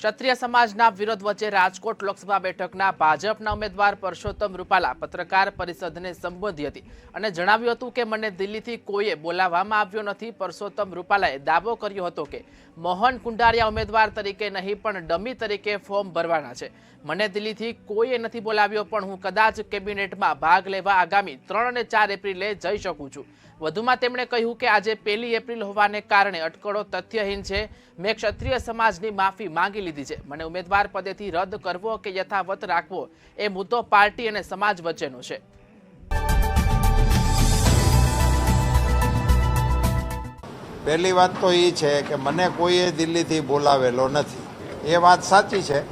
ક્ષત્રિય સમાજના વિરોધ વચ્ચે રાજકોટ લોકસભા બેઠકના ભાજપના ઉમેદવાર પરસોત્તમ રૂપાલા પત્રકાર પરિષદને સંબોધી હતી અને જણાવ્યું હતું કે, મને દિલ્હીથી કોઈએ બોલાવવામાં આવ્યો નથી. પરસોત્તમ રૂપાલાએ દાવો કર્યો હતો કે, મોહન કુંડારિયા ઉમેદવાર તરીકે નહીં, પણ ડમી તરીકે ફોર્મ ભરવાના છે. મને દિલ્હીથી કોઈએ નથી બોલાવ્યો, પણ હું કદાચ કેબિનેટમાં ભાગ લેવા આગામી ત્રણ અને ચાર એપ્રિલે જઈ શકું છું. વધુમાં તેમણે કહ્યું કે આજે પહેલી એપ્રિલ હોવાને કારણે અટકળો તથ્યહીન છે. મેં ક્ષત્રિય સમાજની માફી માંગી લીધી છે. મને ઉમેદવાર પદેથી રદ કરવો કે યથાવત રાખવો એ મુદ્દો પાર્ટી અને સમાજ વચ્ચેનો છે. પહેલી વાત તો એ છે કે મને કોઈએ દિલ્હીથી બોલાવેલો નથી. એ વાત સાચી છે.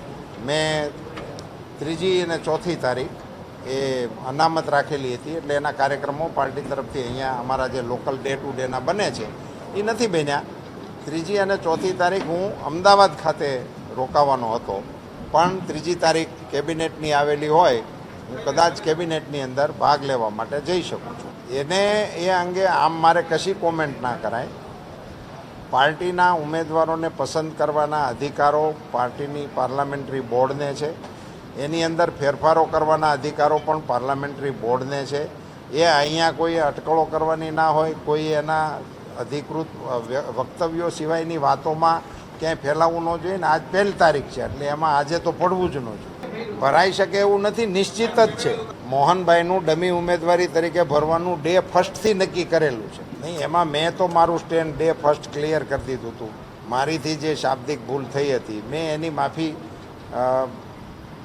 મેં ત્રીજી અને ચોથી તારીખ એ અનામત રાખેલી હતી એટલે એના કાર્યક્રમો પાર્ટી તરફથી અહીંયા અમારા જે લોકલ ડે ટુ ડેના બને છે, એ નથી બન્યા. ત્રીજી અને ચોથી તારીખ હું અમદાવાદ ખાતે રોકાવાનો હતો. પણ ત્રીજી તારીખ કેબિનેટની આવેલી હોય, હું કદાચ કેબિનેટની અંદર ભાગ લેવા માટે જઈ શકું છું. એને એ અંગે આમ મારે કશી કોમેન્ટ ના કરાય. પાર્ટીના ઉમેદવારોને પસંદ કરવાના અધિકારો પાર્ટીની પાર્લામેન્ટરી બોર્ડને છે. એની અંદર ફેરફારો કરવાના અધિકારો પણ પાર્લામેન્ટરી બોર્ડને છે. એ અહીંયા કોઈ અટકળો કરવાની ના હોય, કોઈ એના અધિકૃત વક્તવ્યો સિવાયની વાતોમાં ક્યાંય ફેલાવવું ન જોઈએ ને આજ પહેલી તારીખ છે, એટલે એમાં આજે તો પડવું જ ન જોઈએ. ભરાઈ શકે એવું નથી, નિશ્ચિત જ છે. મોહનભાઈનું ડમી ઉમેદવારી તરીકે ભરવાનું ડે ફર્સ્ટથી નક્કી કરેલું છે. નહીં, એમાં મેં તો મારું સ્ટેન્ડ ડે ફર્સ્ટ ક્લિયર કરી દીધું હતું. મારીથી જે શાબ્દિક ભૂલ થઈ હતી, મેં એની માફી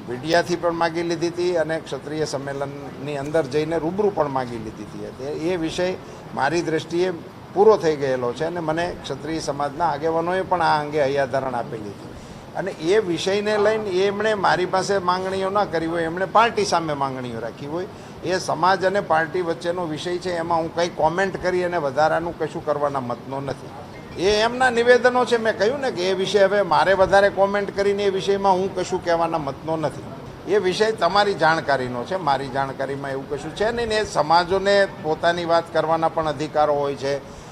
મીડિયાથી પણ માગી લીધી હતી અને ક્ષત્રિય સંમેલનની અંદર જઈને રૂબરૂ પણ માગી લીધી હતી. એ વિષય મારી દ્રષ્ટિએ પૂરો થઈ ગયેલો છે અને મને ક્ષત્રિય સમાજના આગેવાનોએ પણ આ અંગે હૈયાધારણ આપેલી હતી. અને એ વિષયને લઈને એમણે મારી પાસે માંગણીઓ ના કરી હોય, એમણે પાર્ટી સામે માંગણીઓ રાખી હોય, એ સમાજ અને પાર્ટી વચ્ચેનો વિષય છે, એમાં હું કંઈ કોમેન્ટ કરી અને વધારાનું કશું કરવાના મતનો નથી. એ એમના નિવેદનો છે. મેં કહ્યું ને કે એ વિષય હવે મારે વધારે કોમેન્ટ કરીને એ વિષયમાં હું કશું કહેવાના મતનો નથી. એ વિષય તમારી જાણકારીનો છે. મારી જાણકારીમાં એવું કશું છે નહીં ને એ સમાજોને પોતાની વાત કરવાના પણ અધિકારો હોય છે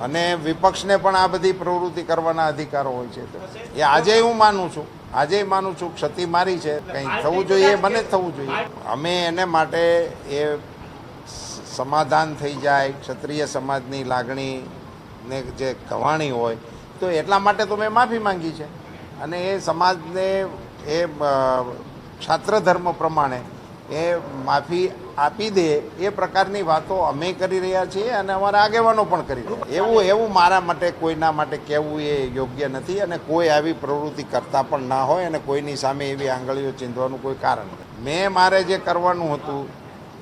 અને વિપક્ષને પણ આ બધી પ્રવૃત્તિ કરવાના અધિકારો હોય છે. એ આજે હું માનું છું. આજે માનું છું ક્ષતિ મારી છે. કંઈ થવું જોઈએ મને જ થવું જોઈએ. અમે એને માટે એ સમાધાન થઈ જાય. ક્ષત્રિય સમાજની લાગણી ને જે કહાણી હોય, તો એટલા માટે તો મેં માફી માંગી છે. અને એ સમાજને એ છાત્ર ધર્મ પ્રમાણે એ માફી આપી દે એ પ્રકારની વાતો અમે કરી રહ્યા છીએ અને અમારા આગેવાનો પણ કરી રહ્યા એવું એવું મારા માટે, કોઈના માટે કહેવું એ યોગ્ય નથી અને કોઈ આવી પ્રવૃત્તિ કરતા પણ ના હોય અને કોઈની સામે એવી આંગળીઓ ચીંધવાનું કોઈ કારણ નથી. મેં મારે જે કરવાનું હતું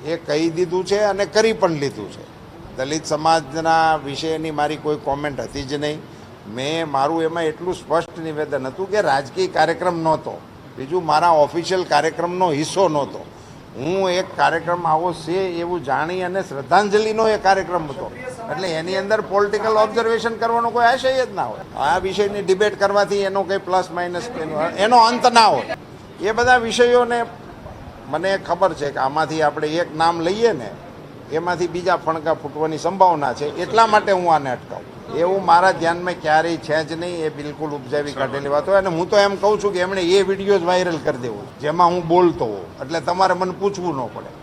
એ કહી દીધું છે અને કરી પણ લીધું છે. દલિત સમાજના વિશેની મારી કોઈ કોમેન્ટ હતી જ નહીં. મેં મારું એમાં એટલું સ્પષ્ટ નિવેદન હતું કે રાજકીય કાર્યક્રમ નહોતો. બીજું મારા ઓફિશિયલ કાર્યક્રમનો હિસ્સો નહોતો. હું એક કાર્યક્રમ આવો છે એવું જાણી અને શ્રદ્ધાંજલિનો એ કાર્યક્રમ હતો. એટલે એની અંદર પોલિટિકલ ઓબ્ઝર્વેશન કરવાનો કોઈ આશય જ ના હોય. આ વિષયની ડિબેટ કરવાથી એનો કંઈ પ્લસ માઇનસ એનો અંત ના હોય. એ બધા વિષયોને મને ખબર છે કે આમાંથી આપણે એક નામ લઈએ ને એમાંથી બીજા ફણકા ફૂટવાની સંભાવના છે. એટલા માટે હું આને અટકાવું. એવું મારા ધ્યાનમાં ક્યારેય છે જ નહીં. એ બિલકુલ ઉપજાવી કાઢેલી વાત હોય. અને હું તો એમ કહું છું કે એમણે એ વીડિયો જ વાયરલ કરી દેવો, જેમાં હું બોલતો હોઉં. એટલે તમારે મને પૂછવું ન પડે.